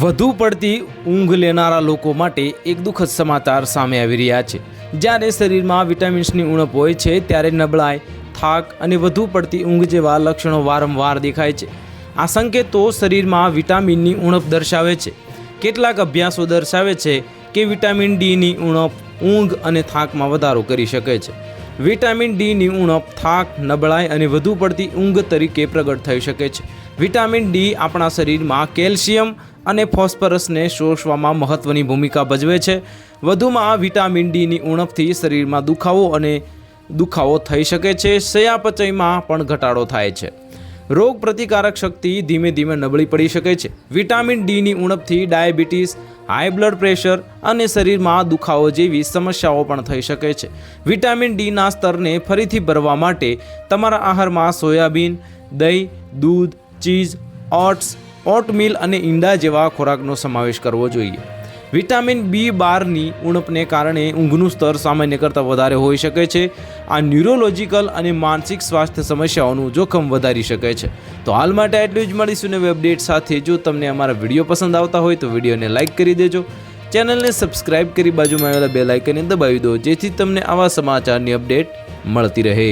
વધુ પડતી ઊંઘ લેનારા લોકો માટે એક દુઃખદ સમાચાર સામે આવી રહ્યા છે. જ્યારે શરીરમાં વિટામિન્સની ઉણપ હોય છે, ત્યારે નબળાઈ, થાક અને વધુ પડતી ઊંઘ જેવા લક્ષણો વારંવાર દેખાય છે. આ સંકેતો શરીરમાં વિટામિનની ઉણપ દર્શાવે છે. કેટલાક અભ્યાસો દર્શાવે છે કે વિટામિન ડીની ઉણપ ઊંઘ અને થાકમાં વધારો કરી શકે છે. વિટામિન ડીની ઉણપ થાક, નબળાઈ અને વધુ પડતી ઊંઘ તરીકે પ્રગટ થઈ શકે છે. વિટામિન ડી આપણા શરીરમાં કેલ્શિયમ અને ફોસ્ફરસને શોષવામાં મહત્ત્વની ભૂમિકા ભજવે છે. વધુમાં વિટામિન ડીની ઉણપથી શરીરમાં દુખાવો અને દુખાવો થઈ શકે છે. ચયાપચયમાં પણ ઘટાડો થાય છે. રોગ પ્રતિકારક શક્તિ ધીમે ધીમે નબળી પડી શકે છે. વિટામિન ડીની ઉણપથી ડાયાબિટીસ, હાઈ બ્લડ પ્રેશર અને શરીરમાં દુખાવો જેવી સમસ્યાઓ પણ થઈ શકે છે. વિટામિન ડીના સ્તરને ફરીથી ભરવા માટે તમારા આહારમાં સોયાબીન, દહીં, દૂધ, ચીઝ, ઓટ્સ, ઓટમીલ અને ઈંડા જેવા ખોરાકનો સમાવેશ કરવો જોઈએ. વિટામિન બી બારની ઉણપને કારણે ઊંઘનું સ્તર સામાન્ય કરતાં વધારે હોઈ શકે છે. આ ન્યુરોલોજીકલ અને માનસિક સ્વાસ્થ્ય સમસ્યાઓનું જોખમ વધારી શકે છે. તો હાલ માટે આટલું જ મળીશું નવી અપડેટ સાથે. જો તમને અમારા વીડિયો પસંદ આવતા હોય તો વિડીયોને લાઇક કરી દેજો. ચેનલને સબસ્ક્રાઇબ કરી બાજુમાં આવેલા બે લાઇકને દબાવી દો, જેથી તમને આવા સમાચારની અપડેટ મળતી રહે.